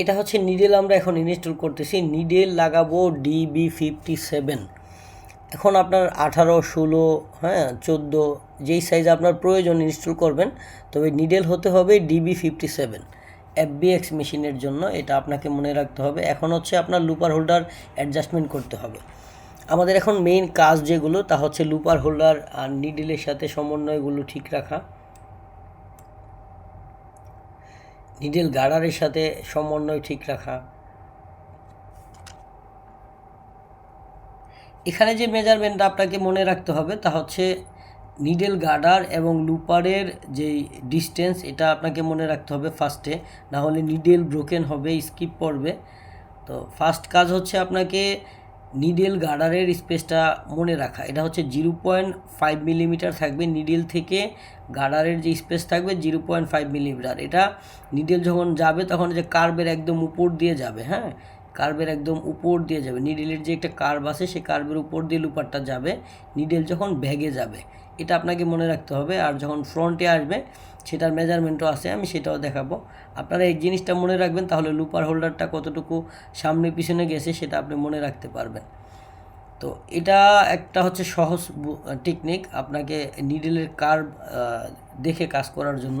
এটা হচ্ছে নিডেল আমরা এখন ইনস্টল করতেছি। নিডেল লাগাবো ডিবি ফিফটি সেভেন এখন আপনার আঠারো, ষোলো হ্যাঁ চোদ্দ, যেই সাইজ আপনার প্রয়োজন ইনস্টল করবেন, তবে নিডেল হতে হবে ডিবি ফিফটি সেভেন এফবিএক্স মেশিনের জন্য এটা আপনাকে মনে রাখতে হবে। এখন হচ্ছে আপনার লুপার হোল্ডার অ্যাডজাস্টমেন্ট করতে হবে। আমাদের এখন মেইন কাজ যেগুলো, তা হচ্ছে লুপার হোল্ডার আর নিডেলের সাথে সমন্বয়গুলো ঠিক রাখা। নিডেল গার্ডারের সাথে সমন্বয় ঠিক রাখা। এখানে যে মেজারমেন্টটা আপনাকে মনে রাখতে হবে তা হচ্ছে নিডেল গার্ডার এবং লুপারের যেই ডিস্টেন্স, এটা আপনাকে মনে রাখতে হবে ফার্স্টে। না হলে নিডেল ব্রোকেন হবে, স্কিপ পড়বে তো ফার্স্ট কাজ হচ্ছে আপনাকে নিডেল গার্ডারের স্পেসটা মনে রাখা। এটা হচ্ছে জিরো পয়েন্ট ফাইভ মিলিমিটার থাকবে নিডেল থেকে গার্ডারের যে স্পেস থাকবে জিরো পয়েন্ট ফাইভ মিলিমিটার। এটা নিডেল যখন যাবে তখন যে কার্ভের একদম উপর দিয়ে যাবে হ্যাঁ? কার্ভের একদম উপর দিয়ে যাবে। নিডেলের যে একটা কার্ভ আছে, সেই কার্ভের উপর দিয়ে লুপারটা যাবে। নিডেল যখন ব্যাগে যাবে, এটা আপনাকে মনে রাখতে হবে। আর যখন ফ্রন্টে আসবে, সেটার মেজারমেন্টও আছে, আমি সেটাও দেখাবো। আপনারা এই জিনিসটা মনে রাখবেন, তাহলে লুপার হোল্ডারটা কতটুকু সামনে পিছনে গেছে, সেটা আপনি মনে রাখতে পারবেন। তো এটা একটা হচ্ছে সহজ টেকনিক আপনাকে নিডেলের কার্ভ দেখে কাজ করার জন্য।